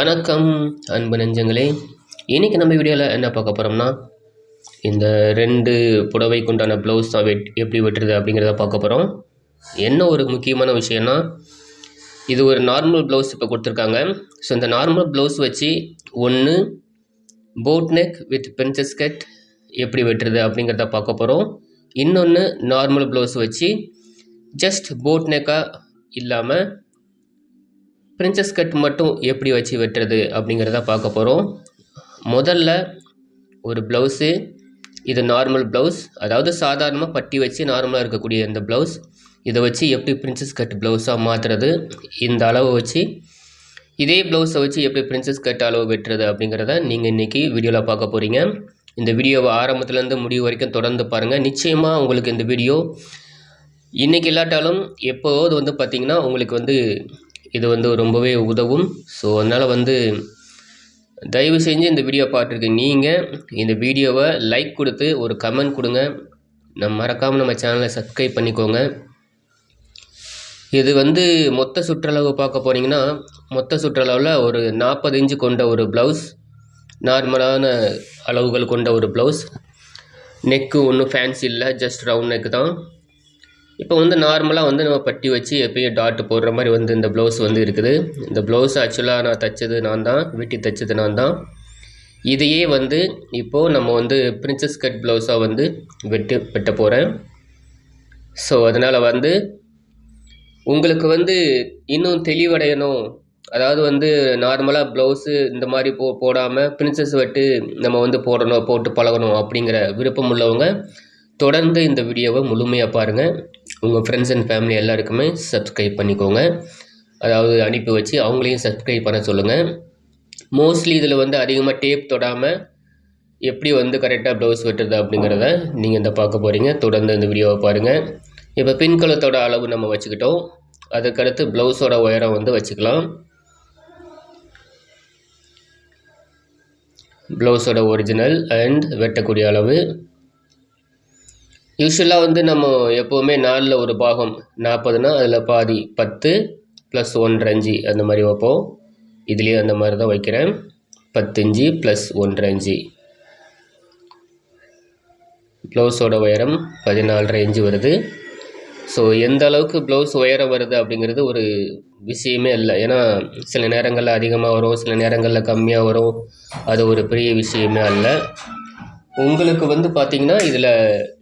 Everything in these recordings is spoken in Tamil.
வணக்கம் அன்பு நெஞ்சங்களே. இன்றைக்கி நம்ம வீடியோவில் என்ன பார்க்க போகிறோம்னா இந்த ரெண்டு புடவைக்குண்டான ப்ளவுஸ் தான் வெட் எப்படி வெட்டுறது அப்படிங்கிறத பார்க்க போகிறோம் என்ன ஒரு முக்கியமான விஷயம்னா இது ஒரு நார்மல் ப்ளவுஸ் இப்போ கொடுத்துருக்காங்க. ஸோ இந்த நார்மல் ப்ளவுஸ் வச்சு ஒன்று boat neck with princess cut எப்படி வெட்டுறது அப்படிங்கிறத பார்க்க போகிறோம் இன்னொன்று நார்மல் ப்ளவுஸ் வச்சு ஜஸ்ட் போட் நெக்காக இல்லாமல் பிரின்சஸ் கட் மட்டும் எப்படி வச்சு வெட்டுறது அப்படிங்கிறத பார்க்க போகிறோம் முதல்ல ஒரு ப்ளவுஸு இது நார்மல் ப்ளவுஸ் அதாவது சாதாரணமாக பட்டி வச்சு நார்மலாக இருக்கக்கூடிய இந்த ப்ளவுஸ் இதை வச்சு எப்படி பிரின்சஸ் கட் ப்ளவுஸாக மாற்றுறது இந்த அளவை வச்சு. இதே ப்ளவுஸை வச்சு எப்படி பிரின்சஸ் கட் அளவு வெட்டுறது அப்படிங்கிறத நீங்கள் இன்றைக்கி வீடியோவில் பார்க்க போகிறீங்க இந்த வீடியோவை ஆரம்பத்துலேருந்து முடிவு வரைக்கும் தொடர்ந்து பாருங்கள் நிச்சயமாக உங்களுக்கு இந்த வீடியோ இன்றைக்கி இல்லாட்டாலும் எப்போது வந்து பார்த்திங்கன்னா உங்களுக்கு வந்து இது வந்து ரொம்பவே உதவும். ஸோ அதனால் வந்து தயவு செஞ்சு இந்த வீடியோ பார்த்துருக்கு நீங்கள் இந்த வீடியோவை லைக் கொடுத்து ஒரு கமெண்ட் கொடுங்க. நம்ம மறக்காமல் நம்ம சேனலை சப்ஸ்கிரைப் பண்ணிக்கோங்க. இது வந்து மொத்த சுற்றளவு பார்க்க போனீங்கன்னா மொத்த சுற்றளவில் ஒரு நாற்பது இன்ச்சு கொண்ட ஒரு ப்ளவுஸ் நார்மலான அளவுகள் கொண்ட ஒரு ப்ளவுஸ் நெக்கு ஒன்றும் ஃபேன்சி இல்லை ஜஸ்ட் ரவுண்ட் நெக்கு தான். இப்போ வந்து நார்மலாக வந்து நம்ம பட்டி வச்சு எப்பயும் டாட் போடுற மாதிரி வந்து இந்த ப்ளவுஸ் வந்து இருக்குது. இந்த ப்ளவுஸ் ஆக்சுவலாக நான் தைச்சது நான் தான் வெட்டி தைச்சது நான் தான். இதையே வந்து இப்போது நம்ம வந்து பிரின்சஸ் கட் ப்ளவுஸாக வந்து வெட்டு வெட்ட போகிறேன் ஸோ அதனால் வந்து உங்களுக்கு வந்து இன்னும் தெளிவடையணும். அதாவது வந்து நார்மலாக ப்ளவுஸு இந்த மாதிரி போ போடாமல் பிரின்சஸ் வெட்டு நம்ம வந்து போடணும் போட்டு பழகணும் அப்படிங்கிற விருப்பம் உள்ளவங்க தொடர்ந்து இந்த வீடியோவை முழுமையாக பாருங்கள் உங்கள் ஃப்ரெண்ட்ஸ் அண்ட் ஃபேமிலி எல்லாருக்குமே சப்ஸ்கிரைப் பண்ணிக்கோங்க. அதாவது அனுப்பி வச்சு அவங்களையும் சப்ஸ்கிரைப் பண்ண சொல்லுங்கள் மோஸ்ட்லி இதில் வந்து அதிகமாக டேப் தொடாமல் எப்படி வந்து கரெக்டாக ப்ளவுஸ் வெட்டுறது அப்படிங்கிறத நீங்கள் இந்த பார்க்க போகிறீங்க தொடர்ந்து இந்த வீடியோவை பாருங்கள் இப்போ பின்கலத்தோட அளவு நம்ம வச்சுக்கிட்டோம். அதுக்கடுத்து ப்ளவுஸோட உயரம் வந்து வச்சுக்கலாம். ப்ளவுஸோட ஒரிஜினல் அண்ட் வெட்டக்கூடிய அளவு. யூஸ்வலாக வந்து நம்ம எப்போவுமே நாலில் ஒரு பாகம் நாற்பதுனா அதில் பாதி பத்து ப்ளஸ் ஒன்றரை அந்த மாதிரி வைப்போம். இதுலேயும் அந்த மாதிரி தான் வைக்கிறேன். பத்து ப்ளஸ் ஒன்றரை ப்ளவுஸோட உயரம் பதினாலரை இன்ச்சு வருது. ஸோ எந்த அளவுக்கு ப்ளவுஸ் உயரம் வருது அப்படிங்கிறது ஒரு விஷயமே இல்லை. ஏன்னா சில நேரங்களில் அதிகமாக வரும் சில நேரங்களில் கம்மியாக வரும். அது ஒரு பெரிய விஷயமே அல்ல. உங்களுக்கு வந்து பார்த்திங்கன்னா இதில்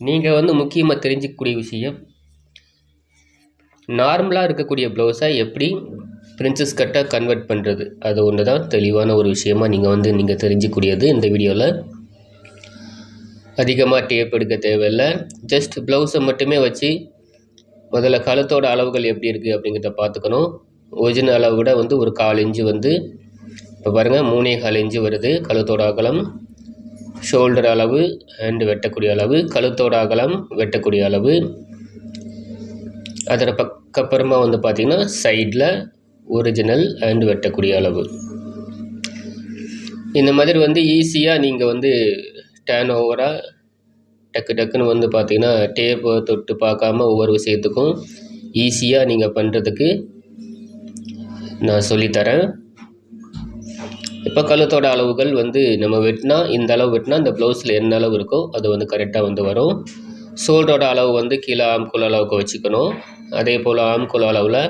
நீங்கள் வந்து முக்கியமாக தெரிஞ்சிக்கக்கூடிய விஷயம் நார்மலாக இருக்கக்கூடிய ப்ளவுஸை எப்படி பிரின்சஸ் கட்டாக கன்வெர்ட் பண்ணுறது அது ஒன்று தான் தெளிவான ஒரு விஷயமா நீங்கள் வந்து நீங்கள் தெரிஞ்சிக்கூடியது இந்த வீடியோவில் அதிகமாக டேப் எடுக்க தேவையில்லை. ஜஸ்ட் ப்ளவுஸை மட்டுமே வச்சு முதல்ல கழுத்தோட அளவுகள் எப்படி இருக்குது அப்படிங்கிறத பார்த்துக்கணும். ஒரிஜினல் அளவு விட வந்து ஒரு கால் இன்ச்சு வந்து இப்போ பாருங்கள் மூணே கால் இன்ச்சு வருது கழுத்தோட அகலம். ஷோல்டர் அளவு அண்டு வெட்டக்கூடிய அளவு கழுத்தோட அகலம் வெட்டக்கூடிய அளவு. அதில் பக்கப்புறமா வந்து பார்த்திங்கன்னா சைடில் ஒரிஜினல் அண்டு வெட்டக்கூடிய அளவு. இந்த மாதிரி வந்து ஈஸியாக நீங்கள் வந்து டேன் ஓவராக டக்கு டக்குன்னு வந்து பார்த்திங்கன்னா டேப்பை தொட்டு பார்க்காம ஒவ்வொரு விஷயத்துக்கும் ஈஸியாக நீங்கள் பண்ணுறதுக்கு நான் சொல்லித்தரேன். இப்போ கழுத்தோட அளவுகள் வந்து நம்ம வெட்டினா இந்த அளவு வெட்டினா இந்த ப்ளவுஸில் என்ன அளவு இருக்கோ அது வந்து கரெக்டாக வந்து வரும். ஷோல்டரோட அளவு வந்து கீழே ஆம்குள் அளவுக்கு வச்சுக்கணும். அதே போல் ஆம்குள் அளவில்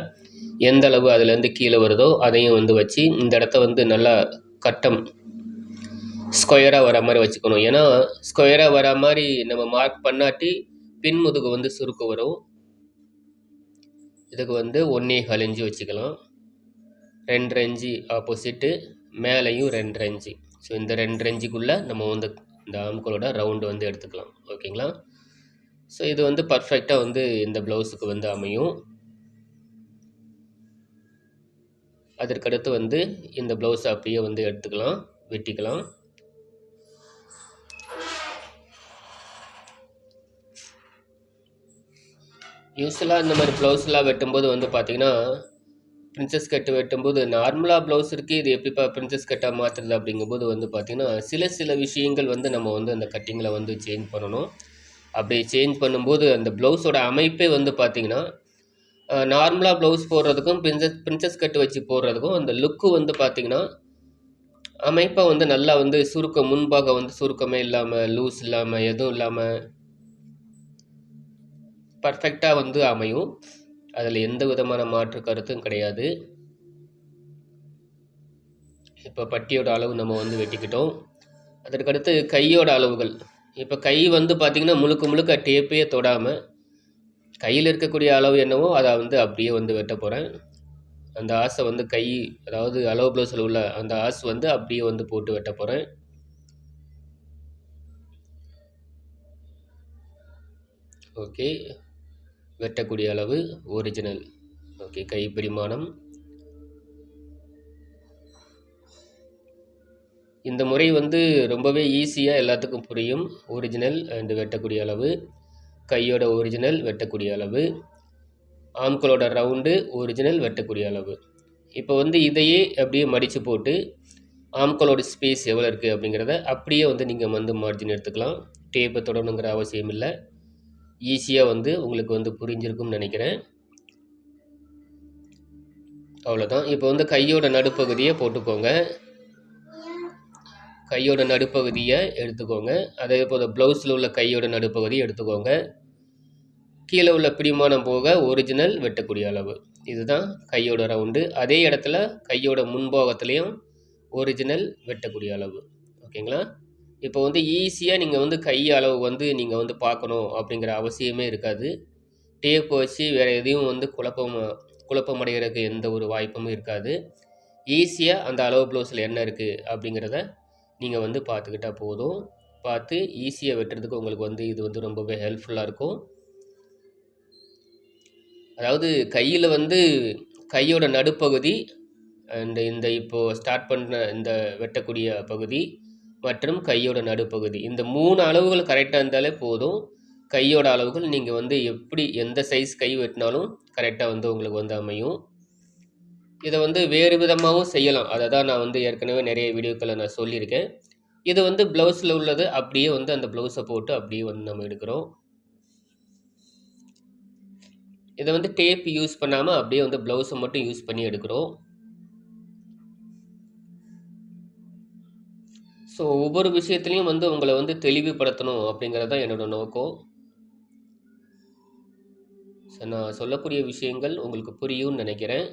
எந்த அளவு அதுலேருந்து கீழே வருதோ அதையும் வந்து வச்சு இந்த இடத்த வந்து நல்லா கட்டம் ஸ்கொயராக வர மாதிரி வச்சுக்கணும். ஏன்னா ஸ்கொயராக வர மாதிரி நம்ம மார்க் பண்ணாட்டி பின்முதுகு வந்து சுருக்கு வரும். இதுக்கு வந்து ஒன்றே கால் இன்ச்சு வச்சுக்கலாம். ரெண்டு இன்ச்சு ஆப்போசிட்டு மேலேயும் ரெண்டு இன்ச்சு ஸோ இந்த ரெண்டு இன்ச்சுக்குள்ளே நம்ம வந்து இந்த ஆம்கோலோட ரவுண்டு வந்து எடுத்துக்கலாம். ஓகேங்களா ஸோ இது வந்து பர்ஃபெக்டாக வந்து இந்த ப்ளவுஸுக்கு வந்து அமையும். அதற்கடுத்து வந்து இந்த ப்ளவுஸை அப்படியே வந்து எடுத்துக்கலாம். வெட்டிக்கலாம். யூஸ்வலாக இந்த மாதிரி ப்ளவுஸ்லாம் வெட்டும்போது வந்து பார்த்திங்கன்னா பிரின்சஸ் கட்டு வெட்டும்போது நார்மலாக ப்ளவுஸ் இருக்குது இது எப்படிப்பா பிரின்சஸ் கட்டாக மாற்றுறது அப்படிங்கும்போது வந்து பார்த்திங்கன்னா சில சில விஷயங்கள் வந்து நம்ம வந்து அந்த கட்டிங்கில் வந்து சேஞ்ச் பண்ணணும். அப்படி சேஞ்ச் பண்ணும்போது அந்த ப்ளவுஸோட அமைப்பே வந்து பார்த்திங்கன்னா நார்மலாக ப்ளவுஸ் போடுறதுக்கும் பிரின்சஸ் பிரின்சஸ் கட் வச்சு போடுறதுக்கும் அந்த லுக்கு வந்து பார்த்திங்கன்னா அமைப்பாக வந்து நல்லா வந்து சுருக்கம் முன்பாக வந்து சுருக்கமே இல்லாமல் லூஸ் இல்லாமல் எதுவும் இல்லாமல் பர்ஃபெக்டாக வந்து அமையும். அதில் எந்த விதமான மாற்று கருத்தும் கிடையாது. இப்போ பட்டியோட அளவு நம்ம வந்து வெட்டிக்கிட்டோம். அதற்கடுத்து கையோட அளவுகள். இப்போ கை வந்து பார்த்திங்கன்னா முழுக்க முழுக்க டேப்பையே தொடாமல் கையில் இருக்கக்கூடிய அளவு என்னவோ அதை வந்து அப்படியே வந்து வெட்ட போகிறேன் அந்த ஆசை வந்து கை அதாவது அளவு ப்ளவுஸில் உள்ள அந்த ஆசை வந்து அப்படியே வந்து போட்டு வெட்ட போகிறேன் ஓகே. வெட்டக்கூடிய அளவு ஒரிஜினல் ஓகே கைப்பரிமாணம் இந்த முறை வந்து ரொம்பவே ஈஸியாக எல்லாத்துக்கும் புரியும். ஒரிஜினல் அண்டு வெட்டக்கூடிய அளவு. கையோட ஒரிஜினல் வெட்டக்கூடிய அளவு. ஆம்களோட ரவுண்டு ஒரிஜினல் வெட்டக்கூடிய அளவு. இப்போ வந்து இதையே அப்படியே மடித்து போட்டு ஆம்களோட ஸ்பேஸ் எவ்வளோ இருக்குது அப்படிங்கிறத அப்படியே வந்து நீங்கள் வந்து மார்ஜின் எடுத்துக்கலாம். டேப்பை தொடணுங்கிற அவசியம் இல்லை. ஈஸியாக வந்து உங்களுக்கு வந்து புரிஞ்சிருக்கும்னு நினைக்கிறேன். அவ்வளோதான் இப்போ வந்து கையோட நடுப்பகுதியை போட்டுக்கோங்க. கையோட நடுப்பகுதியை எடுத்துக்கோங்க. அதே போல் ப்ளவுஸில் உள்ள கையோட நடுப்பகுதியை எடுத்துக்கோங்க. கீழே உள்ள பிடிமானம் போக ஒரிஜினல் வெட்டக்கூடிய அளவு. இதுதான் கையோட ரவுண்டு அதே இடத்துல கையோட முன்போகத்துலேயும் ஒரிஜினல் வெட்டக்கூடிய அளவு. ஓகேங்களா? இப்போ வந்து ஈஸியாக நீங்கள் வந்து கை அளவு வந்து நீங்கள் வந்து பார்க்கணும் அப்படிங்கிற அவசியமே இருக்காது. டேப் வச்சு வேறு எதையும் வந்து குழப்பம் குழப்பமடைகிறதுக்கு எந்த ஒரு வாய்ப்பும் இருக்காது. ஈஸியாக அந்த அளவு ப்ளவுஸில் என்ன இருக்குது அப்படிங்கிறத நீங்கள் வந்து பார்த்துக்கிட்டா போதும். பார்த்து ஈஸியாக வெட்டுறதுக்கு உங்களுக்கு வந்து இது வந்து ரொம்பவே ஹெல்ப்ஃபுல்லாக இருக்கும். அதாவது கையில் வந்து கையோட நடுப்பகுதி அண்ட் இந்த இப்போது ஸ்டார்ட் பண்ண இந்த வெட்டக்கூடிய பகுதி மற்றும் கையோட நடுப்பகுதி. இந்த மூணு அளவுகள் கரெக்டாக இருந்தாலே போதும். கையோட அளவுகள் நீங்கள் வந்து எப்படி எந்த சைஸ் கை வெட்டினாலும் கரெக்டாக வந்து உங்களுக்கு வந்து அமையும். இதை வந்து வேறு விதமாகவும் செய்யலாம். அதை தான் நான் வந்து ஏற்கனவே நிறைய வீடியோக்களை நான் சொல்லியிருக்கேன். இது வந்து ப்ளவுஸில் உள்ளது. அப்படியே வந்து அந்த ப்ளவுஸை போட்டு அப்படியே வந்து நம்ம எடுக்கிறோம். இதை வந்து டேப் யூஸ் பண்ணாமல் அப்படியே வந்து ப்ளவுஸை மட்டும் யூஸ் பண்ணி எடுக்கிறோம். ஸோ ஒவ்வொரு விஷயத்துலையும் வந்து உங்களை வந்து தெளிவுபடுத்தணும் அப்படிங்கிறது தான் என்னோட நோக்கம். ஸோ நான் சொல்லக்கூடிய விஷயங்கள் உங்களுக்கு புரியும்னு நினைக்கிறேன்.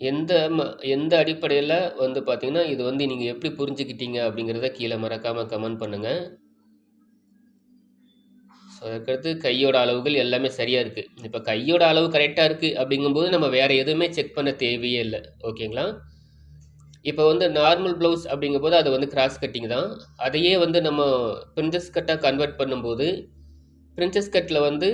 எந்த ம எந்த அடிப்படையில் வந்து பார்த்தீங்கன்னா இது வந்து நீங்கள் எப்படி புரிஞ்சுக்கிட்டீங்க அப்படிங்கிறத கீழே மறக்காமல் கமெண்ட் பண்ணுங்கள் ஸோ அதுக்கடுத்து கையோட அளவுகள் எல்லாமே சரியாக இருக்குது இப்போ கையோட அளவு கரெக்டாக இருக்குது அப்படிங்கும்போது நம்ம வேறு எதுவுமே செக் பண்ண தேவையே இல்லை. ஓகேங்களா இப்போ வந்து நார்மல் ப்ளவுஸ் அப்படிங்கும்போது அது வந்து கிராஸ் கட்டிங் தான். அதையே வந்து நம்ம பிரின்சஸ் கட்டாக கன்வெர்ட் பண்ணும்போது பிரின்சஸ் கட்டில் வந்து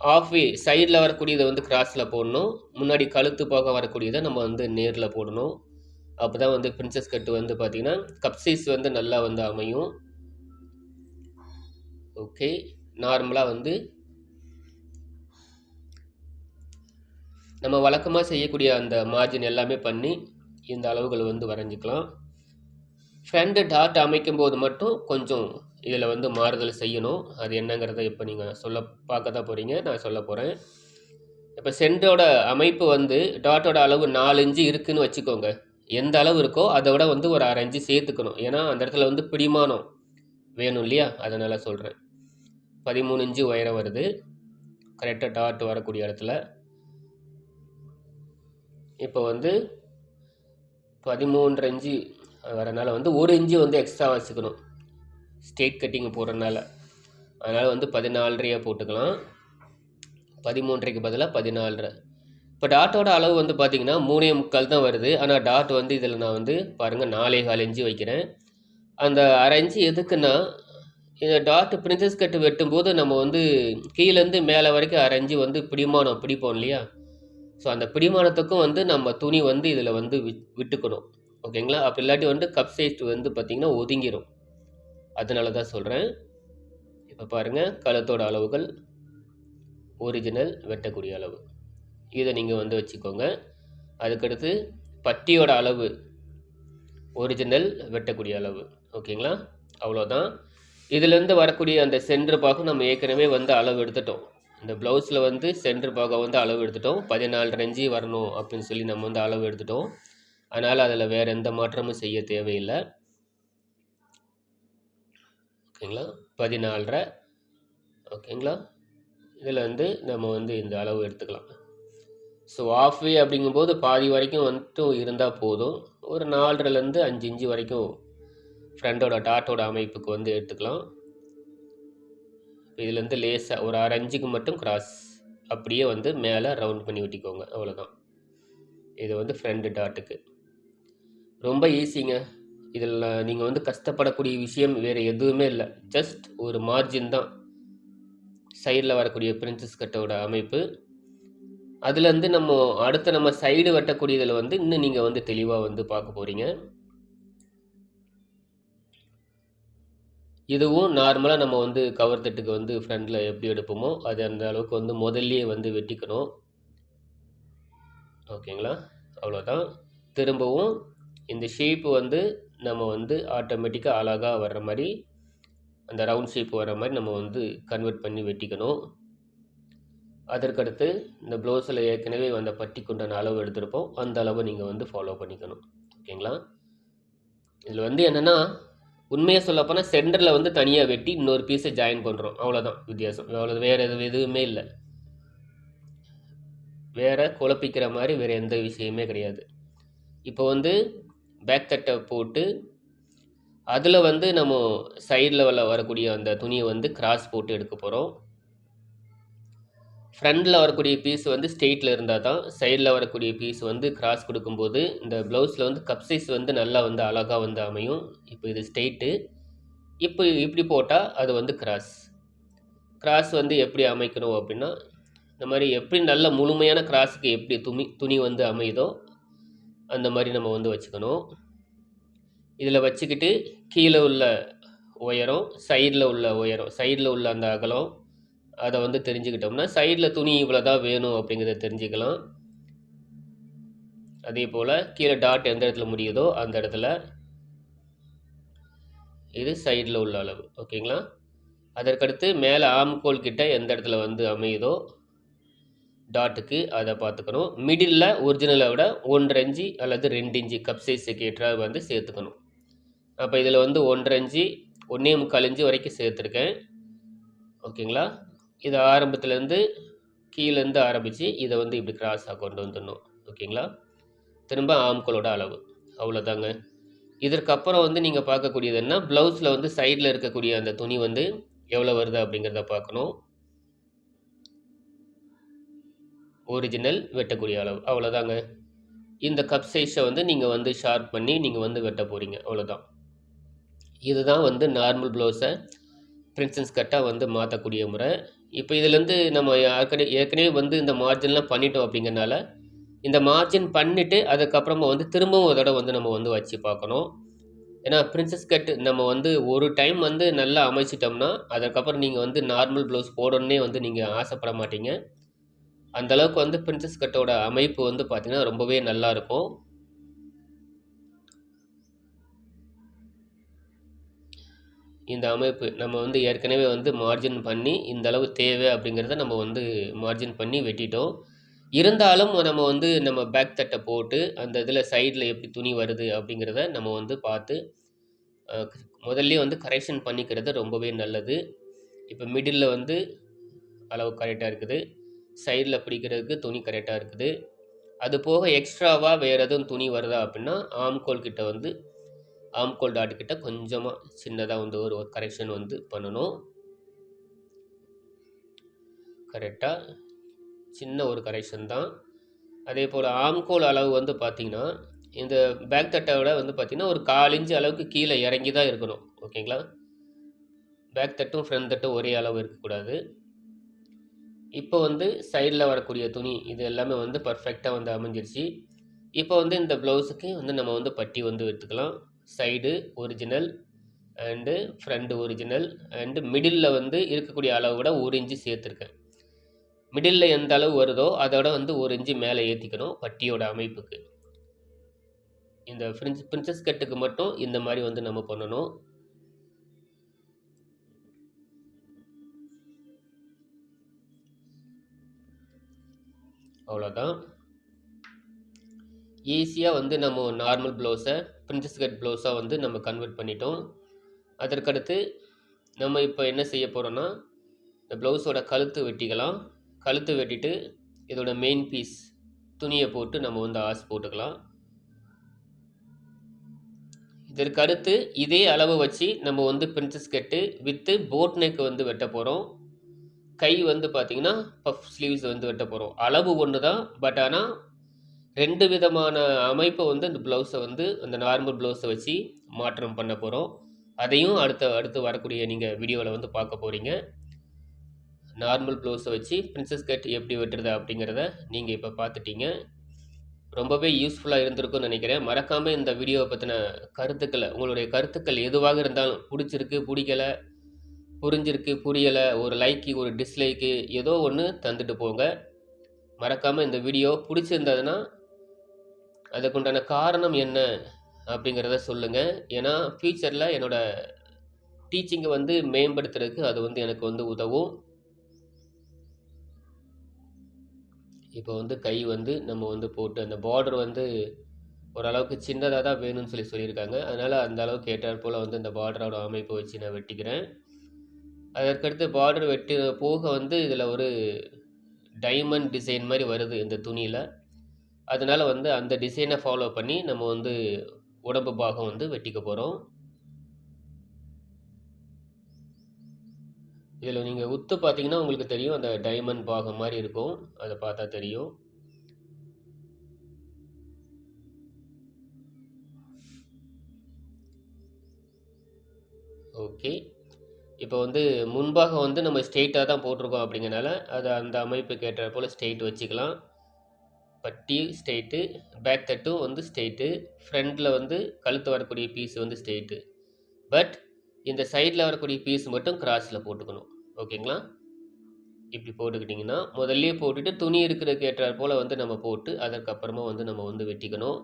ஆஃப்வே சைடில் வரக்கூடியதை வந்து கிராஸில் போடணும். முன்னாடி கழுத்து போக வரக்கூடியதை நம்ம வந்து நேரில் போடணும். அப்போ தான் வந்து பிரின்சஸ் கட்டு வந்து பார்த்திங்கன்னா கப் சைஸ் வந்து நல்லா வந்து அமையும். ஓகே நார்மலாக வந்து நம்ம வழக்கமாக செய்யக்கூடிய அந்த மார்ஜின் எல்லாமே பண்ணி இந்த அளவுகள் வந்து வரைஞ்சிக்கலாம். ஃப்ரண்ட் டாட் அமைக்கும் போது மட்டும் கொஞ்சம் இதில் வந்து மாறுதல் செய்யணும். அது என்னங்கிறத இப்போ நீங்கள் சொல்ல பார்க்க தான் போகிறீங்க நான் சொல்ல போகிறேன் இப்போ சென்டோட அமைப்பு வந்து டாட்டோட அளவு நாலு இன்ச்சு இருக்குதுன்னு வச்சுக்கோங்க. எந்த அளவு இருக்கோ அதை விட வந்து ஒரு அரை இன்ச்சு சேர்த்துக்கணும். ஏன்னா அந்த இடத்துல வந்து பிடிமானம் வேணும் இல்லையா? அதனால் சொல்கிறேன் பதிமூணு இன்ச்சு உயரம் வருது. கரெக்டாக டாட் வரக்கூடிய இடத்துல. இப்போ வந்து பதிமூன்று இன்ச்சு வரனால வந்து ஒரு இன்ச்சு வந்து எக்ஸ்ட்ரா வச்சுக்கணும். ஸ்டேட் கட்டிங் போடுறதுனால. அதனால் வந்து பதினாலரையாக போட்டுக்கலாம். பதிமூன்றைக்கு பதிலாக பதினாலரை. இப்போ டாட்டோட அளவு வந்து பார்த்திங்கன்னா மூணே முக்கால் தான் வருது. ஆனால் டாட் வந்து இதில் நான் வந்து பாருங்கள் நாலே கால் இன்ச்சு வைக்கிறேன். அந்த அரை இன்ச்சு எதுக்குன்னா இந்த டாட் பிரின்சஸ் கட்டு வெட்டும்போது நம்ம வந்து கீழேருந்து மேலே வரைக்கும் அரை இன்ச்சு வந்து பிடிமானம் பிடிப்போம் இல்லையா? ஸோ அந்த பிடிமானத்துக்கும் வந்து நம்ம துணி வந்து இதில் வந்து விட்டுக்கணும். ஓகேங்களா? அப்போ இல்லாட்டி வந்து கப் சைஸ் வந்து பார்த்திங்கன்னா ஒதுங்கிடும் அதனால தான் சொல்கிறேன் இப்போ பாருங்கள் கழுத்தோட அளவுகள் ஒரிஜினல் வெட்டக்கூடிய அளவு. இதை நீங்கள் வந்து வச்சுக்கோங்க. அதுக்கடுத்து பட்டியோட அளவு ஒரிஜினல் வெட்டக்கூடிய அளவு. ஓகேங்களா? அவ்வளோதான் இதுலேருந்து வரக்கூடிய அந்த சென்டர் பாகம் நம்ம ஏற்கனவே வந்து அளவு எடுத்துட்டோம். இந்த ப்ளவுஸில் வந்து சென்டர் பாகம் வந்து அளவு எடுத்துட்டோம். பதினாலு இன்ச்சி வரணும் அப்படின்னு சொல்லி நம்ம வந்து அளவு எடுத்துட்டோம். அதனால் அதில் வேறு எந்த மாற்றமும் செய்ய தேவையில்லை. ஓகேங்களா? பதினாலரை. ஓகேங்களா? இதில் வந்து நம்ம வந்து இந்த அளவு எடுத்துக்கலாம். ஸோ ஆஃப் வே அப்படிங்கும்போது பாதி வரைக்கும் வந்துட்டு இருந்தால் போதும். ஒரு நாலரைலேருந்து அஞ்சு இன்ச்சு வரைக்கும் ஃப்ரண்டோட டாட்டோட அமைப்புக்கு வந்து எடுத்துக்கலாம். இதுலேருந்து லேசாக ஒரு ஆறு அஞ்சுக்கு மட்டும் கிராஸ் அப்படியே வந்து மேலே ரவுண்ட் பண்ணி வெட்டிக்கோங்க அவ்வளோதான் இது வந்து ஃப்ரண்ட் டாட்டுக்கு ரொம்ப ஈஸிங்க இதில் நீங்கள் வந்து கஷ்டப்படக்கூடிய விஷயம் வேறு எதுவுமே இல்லை. ஜஸ்ட் ஒரு மார்ஜின் தான். சைடில் வரக்கூடிய பிரின்சஸ் கட்டோட அமைப்பு. அதுலேருந்து நம்ம அடுத்த நம்ம சைடு வெட்டக்கூடியதில் வந்து இன்னும் நீங்கள் வந்து தெளிவாக வந்து பார்க்க போகிறீங்க இதுவும் நார்மலாக நம்ம வந்து கவர் தட்டுக்கு வந்து ஃப்ரண்டில் எப்படி எடுப்போமோ அது அந்த அளவுக்கு வந்து முதல்லையே வந்து வெட்டிக்கணும். ஓகேங்களா அவ்வளோதான் திரும்பவும் இந்த ஷேப்பு வந்து நம்ம வந்து ஆட்டோமேட்டிக்காக அழகாக வர்ற மாதிரி அந்த ரவுண்ட் ஷேப் வர மாதிரி நம்ம வந்து கன்வெர்ட் பண்ணி வெட்டிக்கணும். அதற்கடுத்து இந்த ப்ளவுஸில் ஏற்கனவே அந்த பட்டிக்குண்டான அளவு எடுத்திருப்போம். அந்த அளவை நீங்கள் வந்து ஃபாலோ பண்ணிக்கணும். ஓகேங்களா இதில் வந்து என்னென்னா உண்மையாக சொல்லப்போனால் சென்டரில் வந்து தனியாக வெட்டி இன்னொரு பீஸை ஜாயின் பண்ணுறோம் அவ்வளோதான் வித்தியாசம். அவ்வளோ வேறு எது எதுவுமே இல்லை. வேறு குழப்பிக்கிற மாதிரி வேறு எந்த விஷயமே கிடையாது. இப்போ வந்து பேக் தட்டை போட்டு அதில் வந்து நம்ம சைடில் வரக்கூடிய அந்த துணியை வந்து கிராஸ் போட்டு எடுக்க போகிறோம் ஃப்ரண்டில் வரக்கூடிய பீஸ் வந்து ஸ்ட்ரெயிட்டில் இருந்தால் தான் சைடில் வரக்கூடிய பீஸ் வந்து கிராஸ் கொடுக்கும்போது இந்த ப்ளவுஸில் வந்து கப் சைஸ் வந்து நல்லா வந்து அழகாக வந்து அமையும். இப்போ இது ஸ்ட்ரெயிட்டு இப்போ இப்படி போட்டால் அது வந்து கிராஸ் கிராஸ் வந்து எப்படி அமைக்கணும் அப்படின்னா இந்த மாதிரி எப்படி நல்ல முழுமையான கிராஸுக்கு எப்படி துணி துணி வந்து அமையுதோ அந்த மாதிரி நம்ம வந்து வச்சுக்கணும். இதில் வச்சுக்கிட்டு கீழே உள்ள உயரம் சைடில் உள்ள உயரம் சைடில் உள்ள அந்த அகலம் அதை வந்து தெரிஞ்சுக்கிட்டோம்னா சைடில் துணி இவ்வளோ தான் வேணும் அப்படிங்கிறத தெரிஞ்சுக்கலாம். அதே போல் கீழே டாட் எந்த இடத்துல முடியுதோ அந்த இடத்துல இது சைடில் உள்ள அளவு ஓகேங்களா? அதற்கடுத்து மேலே ஆம்கோல் கிட்ட எந்த இடத்துல வந்து அமையுதோ டாட்டுக்கு அதை பார்த்துக்கணும். மிடில் ஒரிஜினலை விட ஒன்றரை இஞ்சி அல்லது ரெண்டு இஞ்சி கப் சைஸுக்கு ஏற்ற வந்து சேர்த்துக்கணும். அப்போ இதில் வந்து ஒன்றரை இஞ்சி ஒன்றே முக்கால் இஞ்சி வரைக்கும் சேர்த்துருக்கேன். ஓகேங்களா? இது ஆரம்பத்துலேருந்து கீழேருந்து ஆரம்பித்து இதை வந்து இப்படி கிராஸாக கொண்டு வந்துடணும். ஓகேங்களா? திரும்ப ஆம்களோட அளவு. அவ்வளோதாங்க இதற்கப்புறம் வந்து நீங்கள் பார்க்கக்கூடியது என்ன? ப்ளவுஸில் வந்து சைடில் இருக்கக்கூடிய அந்த துணி வந்து எவ்வளோ வருது அப்படிங்கிறத பார்க்கணும். ஒரிஜினல் வெட்டக்கூடிய அளவு. அவ்வளோதாங்க இந்த கப் சைஸை வந்து நீங்கள் வந்து ஷார்ப் பண்ணி நீங்கள் வந்து வெட்ட போகிறீங்க அவ்வளோதான் இதுதான் வந்து நார்மல் ப்ளவுஸை பிரின்சன்ஸ் கட்டாக வந்து மாற்றக்கூடிய முறை. இப்போ இதுலேருந்து நம்ம ஏற்கனவே ஏற்கனவே வந்து இந்த மார்ஜின்லாம் பண்ணிட்டோம் அப்படிங்கிறனால இந்த மார்ஜின் பண்ணிவிட்டு அதுக்கப்புறமா வந்து திரும்பவும் ஒரு தடவை வந்து நம்ம வந்து வச்சு பார்க்கணும். ஏன்னா பிரின்சஸ் கட் நம்ம வந்து ஒரு டைம் வந்து நல்லா அமைச்சிட்டோம்னா அதுக்கப்புறம் நீங்கள் வந்து நார்மல் ப்ளவுஸ் போடணுன்னே வந்து நீங்கள் ஆசைப்பட மாட்டீங்க. அந்தளவுக்கு வந்து பிரின்சஸ் கட்டோட அமைப்பு வந்து பார்த்திங்கன்னா ரொம்பவே நல்லாயிருக்கும் இந்த அமைப்பு. நம்ம வந்து ஏற்கனவே வந்து மார்ஜின் பண்ணி இந்த அளவு தேவை அப்படிங்கிறத நம்ம வந்து மார்ஜின் பண்ணி வெட்டிட்டோம். இருந்தாலும் நம்ம வந்து நம்ம பேக் தட்டை போட்டு அந்த இதில் சைடில் எப்படி துணி வருது அப்படிங்கிறத நம்ம வந்து பார்த்து முதல்ல வந்து கரெக்ஷன் பண்ணிக்கிறது ரொம்பவே நல்லது. இப்போ மிடில் வந்து அளவு கரெக்டாக இருக்குது. சைடில் பிடிக்கிறதுக்கு துணி கரெக்டாக இருக்குது. அது போக எக்ஸ்ட்ராவாக வேறு எதுவும் துணி வருதா அப்படின்னா ஆம்கோல் கிட்ட வந்து ஆம்கோல் டாட் கிட்ட கொஞ்சமாக சின்னதாக வந்து ஒரு கரெக்ஷன் வந்து பண்ணணும். கரெக்டாக சின்ன ஒரு கரெக்ஷன் தான். அதே போல் ஆம்கோல் அளவு வந்து பார்த்திங்கன்னா இந்த பேக் தட்டை விட வந்து பார்த்திங்கன்னா ஒரு கால் இன்ச்சு அளவுக்கு கீழே இறங்கி தான் இருக்கணும். ஓகேங்களா பேக் தட்டும் ஃப்ரண்ட் தட்டும் ஒரே அளவு இருக்கக்கூடாது. இப்போ வந்து சைடில் வரக்கூடிய துணி இது எல்லாமே வந்து பர்ஃபெக்டாக வந்து அமைஞ்சிருச்சு. இப்போ வந்து இந்த ப்ளவுஸுக்கு வந்து நம்ம வந்து பட்டி வந்து எடுத்துக்கலாம். Side original and front original and மிடிலில் வந்து இருக்கக்கூடிய அளவு விட ஒரு இன்ச்சு சேர்த்துருக்கேன். மிடில் எந்த அளவு வருதோ அதோட வந்து ஒரு இன்ச்சு மேலே ஏற்றிக்கணும் பட்டியோட அமைப்புக்கு. இந்த ஃப்ரின்ஸ் பிரின்சஸ் கட்டுக்கு மட்டும் இந்த மாதிரி வந்து நம்ம பண்ணணும். அவ்வளோதான் ஈஸியாக வந்து நம்ம நார்மல் ப்ளவுஸை பிரின்சஸ் கட் ப்ளவுஸாக வந்து நம்ம கன்வெர்ட் பண்ணிட்டோம். அதற்கடுத்து நம்ம இப்போ என்ன செய்ய போகிறோன்னா இந்த ப்ளவுஸோட கழுத்து வெட்டிக்கலாம். கழுத்து வெட்டிட்டு இதோட மெயின் பீஸ் துணியை போட்டு நம்ம வந்து ஆஸ் போட்டுக்கலாம். இதற்கு அடுத்து இதே அளவு வச்சு நம்ம வந்து princess cut with boat neck வந்து வெட்ட போகிறோம் கை வந்து பார்த்திங்கன்னா பஃப் ஸ்லீவ்ஸ் வந்து வெட்ட போகிறோம் அளவு ஒன்று தான் பட் ஆனால் ரெண்டு விதமான அமைப்பை வந்து அந்த ப்ளவுஸை வந்து அந்த நார்மல் ப்ளவுஸை வச்சு மாற்றம் பண்ண போகிறோம் அதையும் அடுத்த அடுத்து வரக்கூடிய நீங்கள் வீடியோவில் வந்து பார்க்க போகிறீங்க நார்மல் ப்ளவுஸை வச்சு பிரின்சஸ் கட் எப்படி வெட்டுறது அப்படிங்கிறத நீங்கள் இப்போ பார்த்துட்டீங்க. ரொம்பவே யூஸ்ஃபுல்லாக இருந்திருக்கும்னு நினைக்கிறேன். மறக்காமல் இந்த வீடியோவை பற்றின கருத்துக்களை உங்களுடைய கருத்துக்கள் எதுவாக இருந்தாலும் பிடிச்சிருக்கு பிடிக்கலை புரிஞ்சிருக்கு புரியலை ஒரு லைக்கு ஒரு டிஸ்லைக்கு ஏதோ ஒன்று தந்துட்டு போங்க. மறக்காமல் இந்த வீடியோ பிடிச்சிருந்ததுன்னா அதுக்குண்டான காரணம் என்ன அப்படிங்கிறத சொல்லுங்கள் ஏன்னா ஃப்யூச்சரில் என்னோடய டீச்சிங்கை வந்து மேம்படுத்துறதுக்கு அது வந்து எனக்கு வந்து உதவும். இப்போ வந்து கை வந்து நம்ம வந்து போட்டு அந்த பார்டர் வந்து ஓரளவுக்கு சின்னதாக தான் வேணும்னு சொல்லி சொல்லியிருக்காங்க. அதனால் அந்த அளவுக்கு ஏற்றாற் போல் வந்து இந்த பார்டரோட அமைப்பை வச்சு நான் வெட்டிக்கிறேன். அதற்கடுத்து பார்டர் வெட்டி போக வந்து இதில் ஒரு டைமண்ட் டிசைன் மாதிரி வருது இந்த துணியில். அதனால் வந்து அந்த டிசைனை ஃபாலோ பண்ணி நம்ம வந்து உடம்பு பாகம் வந்து வெட்டிக்க போகிறோம் இதில் நீங்கள் உத்து பார்த்தீங்கன்னா உங்களுக்கு தெரியும். அந்த டைமண்ட் பாகம் மாதிரி இருக்கும். அதை பார்த்தா தெரியும். ஓகே. இப்போ வந்து முன்பாக வந்து நம்ம ஸ்ட்ரெயிட்டாக தான் போட்டிருக்கோம் அப்படிங்கிறனால அது அந்த அமைப்புக்கு ஏற்ற போல் ஸ்ட்ரெயிட் வச்சுக்கலாம். பட்டி ஸ்ட்ரெயிட்டு பேக் தட்டும் வந்து ஸ்ட்ரெயிட்டு ஃப்ரண்ட்டில் வந்து கழுத்து வரக்கூடிய பீஸ் வந்து ஸ்ட்ரெயிட்டு பட் இந்த சைடில் வரக்கூடிய பீஸ் மட்டும் கிராஸில் போட்டுக்கணும். ஓகேங்களா? இப்படி போட்டுக்கிட்டிங்கன்னா முதல்லையே போட்டுட்டு துணி இருக்கிறதுக்கு ஏற்றாற் போல் வந்து நம்ம போட்டு அதற்கப்புறமா வந்து நம்ம வந்து வெட்டிக்கணும்.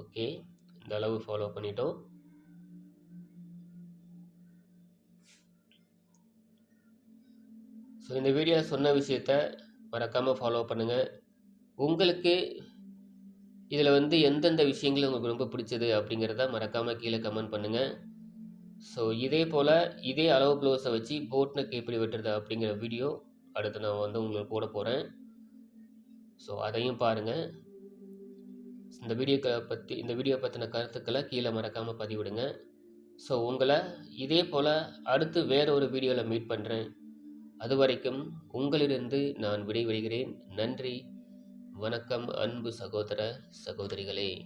ஓகே. இந்த அளவு ஃபாலோ பண்ணிட்டோம். ஸோ இந்த வீடியோவில் சொன்ன விஷயத்த மறக்காமல் ஃபாலோ பண்ணுங்கள் உங்களுக்கு இதில் வந்து எந்தெந்த விஷயங்கள் உங்களுக்கு ரொம்ப பிடிச்சது அப்படிங்கிறத மறக்காமல் கீழே கமெண்ட் பண்ணுங்கள் ஸோ இதே போல் இதே அளவு ப்ளவுஸை வச்சு போட் நெக் எப்படி வெட்டுறது அப்படிங்கிற வீடியோ அடுத்து நான் வந்து உங்களுக்கு போட போகிறேன் ஸோ அதையும் பாருங்கள் இந்த வீடியோக்களை பற்றி இந்த வீடியோ பற்றின கருத்துக்களை கீழே மறக்காமல் பதிவிடுங்க. ஸோ உங்களை இதே போல் அடுத்து வேற ஒரு வீடியோவில் மீட் பண்ணுறேன் அதுவரைக்கும் உங்களிலிருந்து நான் விடைபெறுகிறேன். நன்றி. வணக்கம் அன்பு சகோதர சகோதரிகளே.